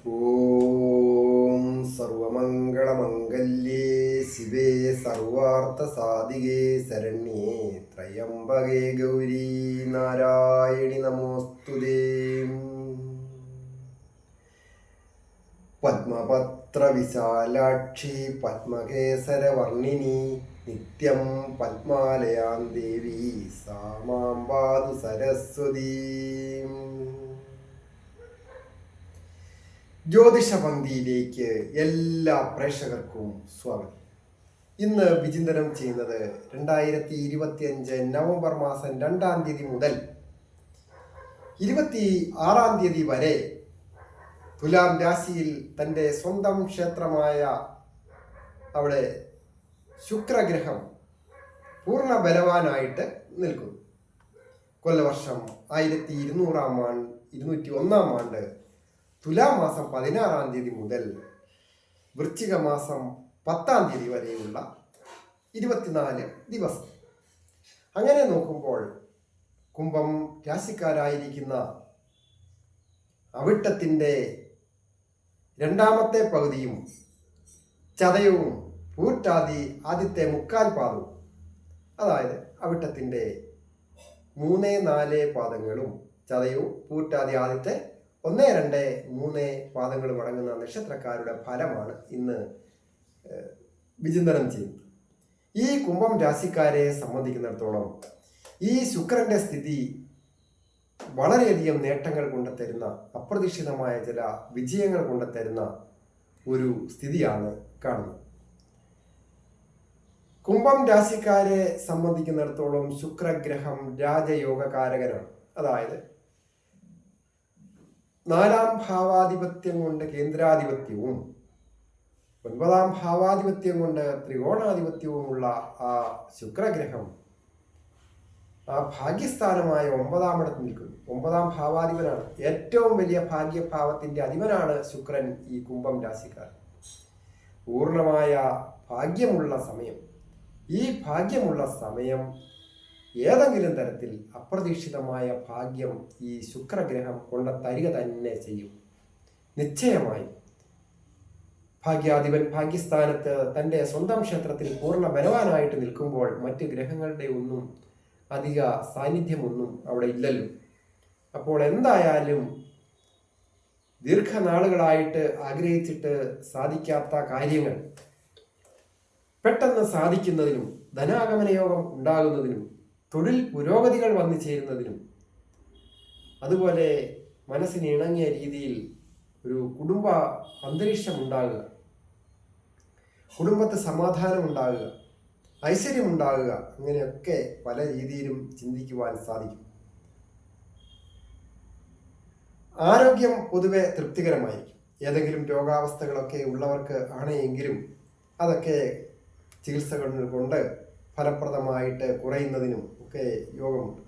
ഓം സർവമംഗളമംഗല്യേ ശിവേ സർവാർത്ഥസാധികേ ശരണ്യേ ത്രയംബകേ ഗൗരി നാരായണി നമോസ്തുതേ പത്മപത്രവിശാലാക്ഷി പത്മകേസരവർണിനി നിത്യം പത്മാലയാം ദേവി സാമാം പാതു സരസ്വതീം ജ്യോതിഷ പങ്ക്തിയിലേക്ക് എല്ലാ പ്രേക്ഷകർക്കും സ്വാഗതം. ഇന്ന് വിചിന്തനം ചെയ്യുന്നത് രണ്ടായിരത്തി ഇരുപത്തി അഞ്ച് നവംബർ മാസം രണ്ടാം തീയതി മുതൽ ഇരുപത്തി ആറാം തീയതി വരെ തുലാം രാശിയിൽ തന്റെ സ്വന്തം ക്ഷേത്രമായ അവിടെ ശുക്രഗ്രഹം പൂർണ ബലവാനായിട്ട് നിൽക്കുന്നു. കൊല്ലവർഷം ആയിരത്തി ഇരുന്നൂറാം ആണ്ട് ഇരുന്നൂറ്റി ഒന്നാം ആണ്ട് തുലാം മാസം പതിനാറാം തീയതി മുതൽ വൃശ്ചിക മാസം പത്താം തീയതി വരെയുള്ള ഇരുപത്തിനാല് ദിവസം. അങ്ങനെ നോക്കുമ്പോൾ കുംഭം രാശിക്കാരായിരിക്കുന്ന അവിട്ടത്തിന്റെ രണ്ടാമത്തെ പകുതിയും ചതയവും പൂറ്റാതി ആദ്യത്തെ മുക്കാൽ പാദവും അതായത് അവിട്ടത്തിന്റെ മൂന്ന് നാല് പാദങ്ങളും ചതയവും പൂറ്റാതി ആദ്യത്തെ ഒന്ന് രണ്ട് മൂന്ന് പാദങ്ങൾ മടങ്ങുന്ന നക്ഷത്രക്കാരുടെ ഫലമാണ് ഇന്ന് വിചിന്തനം ചെയ്യുന്നത്. ഈ കുംഭം രാശിക്കാരെ സംബന്ധിക്കുന്നിടത്തോളം ഈ ശുക്രന്റെ സ്ഥിതി വളരെയധികം നേട്ടങ്ങൾ കൊണ്ടുതരുന്ന അപ്രതീക്ഷിതമായ ചില വിജയങ്ങൾ കൊണ്ടുതരുന്ന ഒരു സ്ഥിതിയാണ് കാണുന്നത്. കുംഭം രാശിക്കാരെ സംബന്ധിക്കുന്നിടത്തോളം ശുക്രഗ്രഹം രാജയോഗകാരകനാണ്. അതായത് നാലാം ഭാവാധിപത്യം കൊണ്ട് കേന്ദ്രാധിപത്യവും ഒൻപതാം ഭാവാധിപത്യം കൊണ്ട് ത്രികോണാധിപത്യവുമുള്ള ആ ശുക്രഗ്രഹം ആ ഭാഗ്യസ്ഥാനമായ ഒമ്പതാമിടത്ത് നിൽക്കുന്നു. ഒമ്പതാം ഭാവാധിപനാണ്. ഏറ്റവും വലിയ ഭാഗ്യഭാവത്തിന്റെ അധിപനാണ് ശുക്രൻ ഈ കുംഭം രാശിക്കാർ പൂർണമായ ഭാഗ്യമുള്ള സമയം. ഈ ഭാഗ്യമുള്ള സമയം ഏതെങ്കിലും തരത്തിൽ അപ്രതീക്ഷിതമായ ഭാഗ്യം ഈ ശുക്രഗ്രഹം കൊണ്ട തരിക തന്നെ ചെയ്യും. നിശ്ചയമായി ഭാഗ്യാധിപൻ ഭാഗ്യസ്ഥാനത്ത് തന്റെ സ്വന്തം ക്ഷേത്രത്തിൽ പൂർണ ബലവാനായിട്ട് നിൽക്കുമ്പോൾ മറ്റ് ഗ്രഹങ്ങളുടെ ഒന്നും അധിക സാന്നിധ്യമൊന്നും അവിടെ ഇല്ലല്ലോ. അപ്പോൾ എന്തായാലും ദീർഘനാളുകളായിട്ട് ആഗ്രഹിച്ചിട്ട് സാധിക്കാത്ത കാര്യങ്ങൾ പെട്ടെന്ന് സാധിക്കുന്നതിനും ധനാഗമന യോഗം ഉണ്ടാകുന്നതിനും തൊഴിൽ പുരോഗതികൾ വന്നു ചേരുന്നതിനും അതുപോലെ മനസ്സിന് ഇണങ്ങിയ രീതിയിൽ ഒരു കുടുംബ അന്തരീക്ഷം ഉണ്ടാകുക കുടുംബത്തെ സമാധാനം ഉണ്ടാകുക ഐശ്വര്യം ഉണ്ടാകുക അങ്ങനെയൊക്കെ പല രീതിയിലും ചിന്തിക്കുവാൻ സാധിക്കും. ആരോഗ്യം പൊതുവെ തൃപ്തികരമായിരിക്കും. ഏതെങ്കിലും രോഗാവസ്ഥകളൊക്കെ ഉള്ളവർക്ക് ആണ് എങ്കിലും അതൊക്കെ ചികിത്സകൾ കൊണ്ട് ഫലപ്രദമായിട്ട് കുറയുന്നതിനും ഒക്കെ യോഗമുണ്ട്.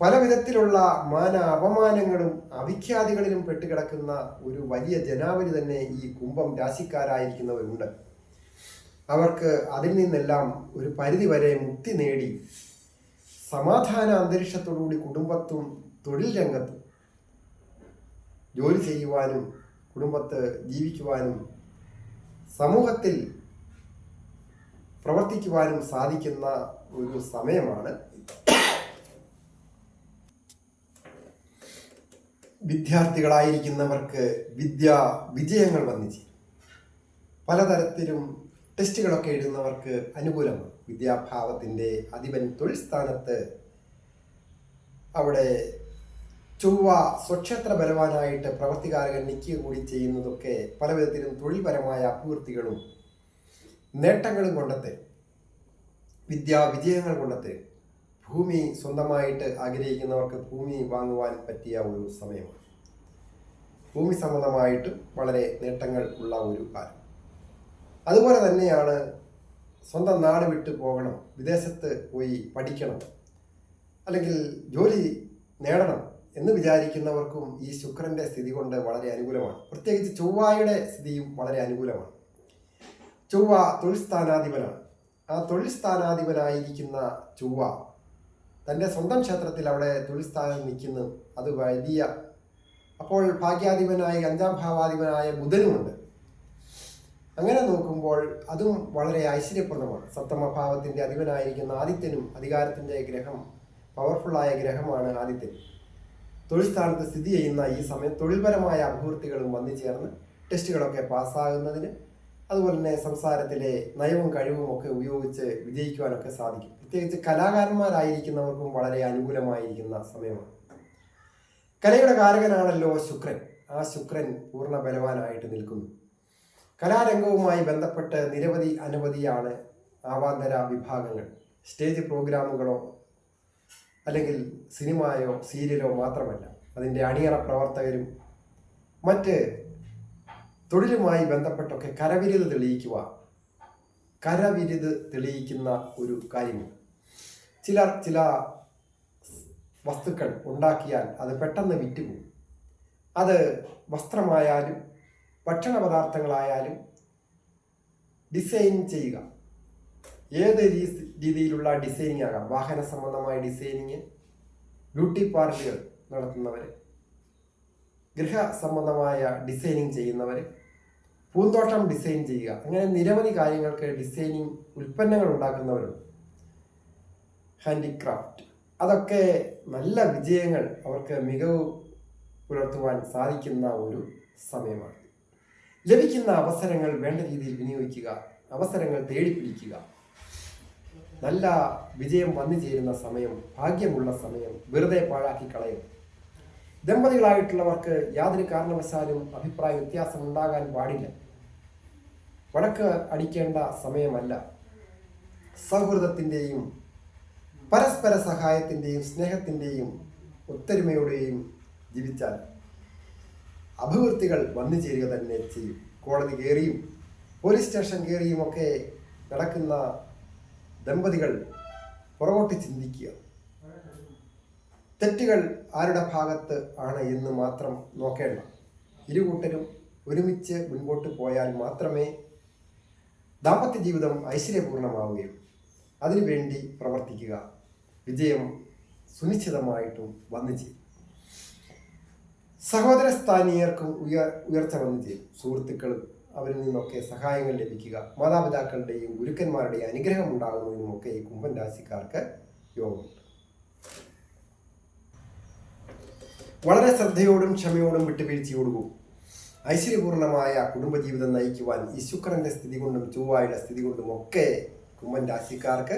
പല വിധത്തിലുള്ള മാന അപമാനങ്ങളും അവിഖ്യാതികളിലും പെട്ടുകിടക്കുന്ന ഒരു വലിയ ജനാവലി തന്നെ ഈ കുംഭം രാശിക്കാരായിരിക്കുന്നവരുണ്ട്. അവർക്ക് അതിൽ നിന്നെല്ലാം ഒരു പരിധി വരെ മുക്തി നേടി സമാധാന അന്തരീക്ഷത്തോടുകൂടി കുടുംബത്തും തൊഴിൽ രംഗത്തും ജോലി ചെയ്യുവാനും കുടുംബത്ത് ജീവിക്കുവാനും സമൂഹത്തിൽ പ്രവർത്തിക്കുവാനും സാധിക്കുന്ന ഒരു സമയമാണ്. വിദ്യാർത്ഥികളായിരിക്കുന്നവർക്ക് വിദ്യാ വിജയങ്ങൾ വന്നു ചേരും. പലതരത്തിലും ടെസ്റ്റുകളൊക്കെ എഴുതുന്നവർക്ക് അനുകൂലമാണ്. വിദ്യാഭാവത്തിന്റെ അധിപൻ തൊഴിൽ സ്ഥാനത്ത് അവിടെ ചൊവ്വ സ്വക്ഷേത്ര ബലവാനായിട്ട് പ്രവർത്തികാരകൻ നിൽക്കുക കൂടി ചെയ്യുന്നതൊക്കെ പല വിധത്തിലും തൊഴിൽപരമായ അഭിവൃദ്ധികളും നേട്ടങ്ങളും കൊണ്ടെത്തരും വിദ്യാ വിജയങ്ങൾ കൊണ്ടെത്തരും ഭൂമി സ്വന്തമായിട്ട് ആഗ്രഹിക്കുന്നവർക്ക് ഭൂമി വാങ്ങുവാൻ പറ്റിയ ഒരു സമയമാണ്. ഭൂമി സംബന്ധമായിട്ടും വളരെ നേട്ടങ്ങൾ ഉള്ള ഒരു കാലം. അതുപോലെ തന്നെയാണ് സ്വന്തം നാട് വിട്ടു പോകണം വിദേശത്ത് പോയി പഠിക്കണം അല്ലെങ്കിൽ ജോലി നേടണം എന്ന് വിചാരിക്കുന്നവർക്കും ഈ ശുക്രന്റെ സ്ഥിതി കൊണ്ട് വളരെ അനുകൂലമാണ്. പ്രത്യേകിച്ച് ചൊവ്വായുടെ സ്ഥിതിയും വളരെ അനുകൂലമാണ്. ചൊവ്വ തൊഴിൽ സ്ഥാനാധിപനാണ് ആ തൊഴിൽ സ്ഥാനാധിപനായിരിക്കുന്ന ചൊവ്വ തന്റെ സ്വന്തം ക്ഷേത്രത്തിൽ അവിടെ തൊഴിൽ സ്ഥാനം നിൽക്കുന്നു. അത് വലിയ അപ്പോൾ ഭാഗ്യാധിപനായി അഞ്ചാം ഭാവാധിപനായ ബുധനുമുണ്ട്. അങ്ങനെ നോക്കുമ്പോൾ അതും വളരെ ഐശ്വര്യപ്രദമാണ്. സപ്തമഭാവത്തിന്റെ അധിപനായിരിക്കുന്ന ആദിത്യനും അധികാരത്തിന്റെ ഗ്രഹം പവർഫുള്ളായ ഗ്രഹമാണ് ആദിത്യൻ. തൊഴിൽ സ്ഥാനത്ത് സ്ഥിതി ചെയ്യുന്ന ഈ സമയം തൊഴിൽപരമായ അഭിവൃദ്ധികളും വന്നു ചേർന്ന് ടെസ്റ്റുകളൊക്കെ പാസ്സാകുന്നതിന് അതുപോലെ തന്നെ സംസാരത്തിലെ നയവും കഴിവും ഒക്കെ ഉപയോഗിച്ച് വിജയിക്കുവാനൊക്കെ സാധിക്കും. പ്രത്യേകിച്ച് കലാകാരന്മാരായിരിക്കുന്നവർക്കും വളരെ അനുകൂലമായിരിക്കുന്ന സമയമാണ്. കലയുടെ കാരകനാണല്ലോ ശുക്രൻ. ആ ശുക്രൻ പൂർണ ബലവാനായിട്ട് നിൽക്കുന്നു. കലാരംഗവുമായി ബന്ധപ്പെട്ട് നിരവധി അനവധിയാണ് ആവാന്തര വിഭാഗങ്ങൾ. സ്റ്റേജ് പ്രോഗ്രാമുകളോ അല്ലെങ്കിൽ സിനിമയോ സീരിയലോ മാത്രമല്ല. അതിന്റെ അണിയറ പ്രവർത്തകരും മറ്റ് തൊഴിലുമായി ബന്ധപ്പെട്ടൊക്കെ കരവിരുത് തെളിയിക്കുക. കരവിരുത് തെളിയിക്കുന്ന ഒരു കാര്യമുണ്ട് ചിലർ ചില വസ്തുക്കൾ ഉണ്ടാക്കിയാൽ അത് പെട്ടെന്ന് വിറ്റുപോകും. അത് വസ്ത്രമായാലും ഭക്ഷണ പദാർത്ഥങ്ങളായാലും ഡിസൈൻ ചെയ്യുക. ഏത് രീതിയിലുള്ള ഡിസൈനിങ് ആകാം വാഹന സംബന്ധമായ ഡിസൈനിങ് ബ്യൂട്ടി പാർലറുകൾ നടത്തുന്നവർ ഗൃഹ സംബന്ധമായ ഡിസൈനിങ് ചെയ്യുന്നവർ പൂന്തോട്ടം ഡിസൈൻ ചെയ്യുക. അങ്ങനെ നിരവധി കാര്യങ്ങൾക്ക് ഡിസൈനിങ് ഉൽപ്പന്നങ്ങൾ ഉണ്ടാക്കുന്നവരുണ്ട്. ഹാൻഡിക്രാഫ്റ്റ് അതൊക്കെ നല്ല വിജയങ്ങൾ അവർക്ക് മികവ് പുലർത്തുവാൻ സാധിക്കുന്ന ഒരു സമയമാണ്. ലഭിക്കുന്ന അവസരങ്ങൾ വേണ്ട രീതിയിൽ വിനിയോഗിക്കുക. അവസരങ്ങൾ തേടിപ്പിടിക്കുക. നല്ല വിജയം വന്നു ചേരുന്ന സമയം ഭാഗ്യമുള്ള സമയം വെറുതെ പാഴാക്കി കളയും ദമ്പതികളായിട്ടുള്ളവർക്ക് യാതൊരു കാരണവശാലും അഭിപ്രായ വ്യത്യാസം ഉണ്ടാകാൻ പാടില്ല. വടക്ക് അടിക്കേണ്ട സമയമല്ല. സൗഹൃദത്തിന്റെയും പരസ്പര സഹായത്തിന്റെയും സ്നേഹത്തിന്റെയും ഒത്തൊരുമയുടെയും ജീവിച്ചാൽ അഭിവൃദ്ധികൾ വന്നു ചേരുക തന്നെ ചെയ്യും. കോടതി കയറിയും പോലീസ് സ്റ്റേഷൻ കയറിയും ഒക്കെ നടക്കുന്ന ദമ്പതികൾ പുറകോട്ട് ചിന്തിക്കുക. തെറ്റുകൾ ആരുടെ ഭാഗത്ത് ആണ് എന്ന് മാത്രം നോക്കേണ്ട. ഇരു കൂട്ടരും ഒരുമിച്ച് മുൻപോട്ട് പോയാൽ മാത്രമേ ദാമ്പത്യ ജീവിതം ഐശ്വര്യപൂർണമാവുകയുള്ളൂ. അതിനുവേണ്ടി പ്രവർത്തിക്കുക. വിജയം സുനിശ്ചിതമായിട്ടും വന്നു ചെയ്യും സഹോദര സ്ഥാനീയർക്കും ഉയർ ഉയർച്ച വന്നു ചെയ്യും സുഹൃത്തുക്കളും അവരിൽ നിന്നൊക്കെ സഹായങ്ങൾ ലഭിക്കുക. മാതാപിതാക്കളുടെയും ഗുരുക്കന്മാരുടെയും അനുഗ്രഹം ഉണ്ടാകുന്നതിനുമൊക്കെ ഈ കുംഭൻ രാശിക്കാർക്ക് യോഗമുണ്ട്. വളരെ ശ്രദ്ധയോടും ക്ഷമയോടും വിട്ടുവീഴ്ചയോടും ഐശ്വര്യപൂർണമായ കുടുംബജീവിതം നയിക്കുവാൻ ഈ സ്ഥിതി കൊണ്ടും ചൊവ്വായുടെ സ്ഥിതി കൊണ്ടും ഒക്കെ കുംഭൻ രാശിക്കാർക്ക്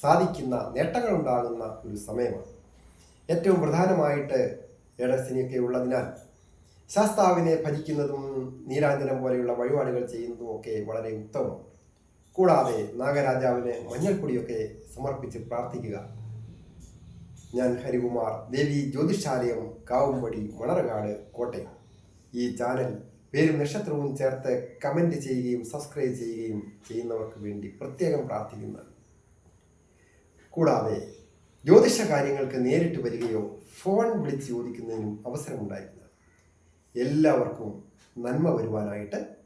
സാധിക്കുന്ന നേട്ടങ്ങൾ ഉണ്ടാകുന്ന ഒരു സമയമാണ്. ഏറ്റവും പ്രധാനമായിട്ട് ഏടശനിയൊക്കെ ഉള്ളതിനാൽ ശാസ്താവിനെ ഭജിക്കുന്നതും നീരാഞ്ജനം പോലെയുള്ള വഴിപാടുകൾ ചെയ്യുന്നതും ഒക്കെ വളരെ ഉത്തമമാണ്. കൂടാതെ നാഗരാജാവിന് മഞ്ഞൾപ്പൊടിയൊക്കെ സമർപ്പിച്ച് പ്രാർത്ഥിക്കുക. ഞാൻ ഹരികുമാർ. ദേവി ജ്യോതിഷാലയം കാവുംപടി മണർകാട് കോട്ടയം. ഈ ചാനൽ പേരും നക്ഷത്രവും ചേർത്ത് കമന്റ് ചെയ്യുകയും സബ്സ്ക്രൈബ് ചെയ്യുകയും ചെയ്യുന്നവർക്ക് വേണ്ടി പ്രത്യേകം പ്രാർത്ഥിക്കുന്നു. കൂടാതെ ജ്യോതിഷ കാര്യങ്ങൾക്ക് നേരിട്ട് വരികയോ ഫോൺ വിളിച്ച് ചോദിക്കുന്നതിനും അവസരമുണ്ടായിരുന്നു. എല്ലാവർക്കും നന്മ വരുവാനായിട്ട്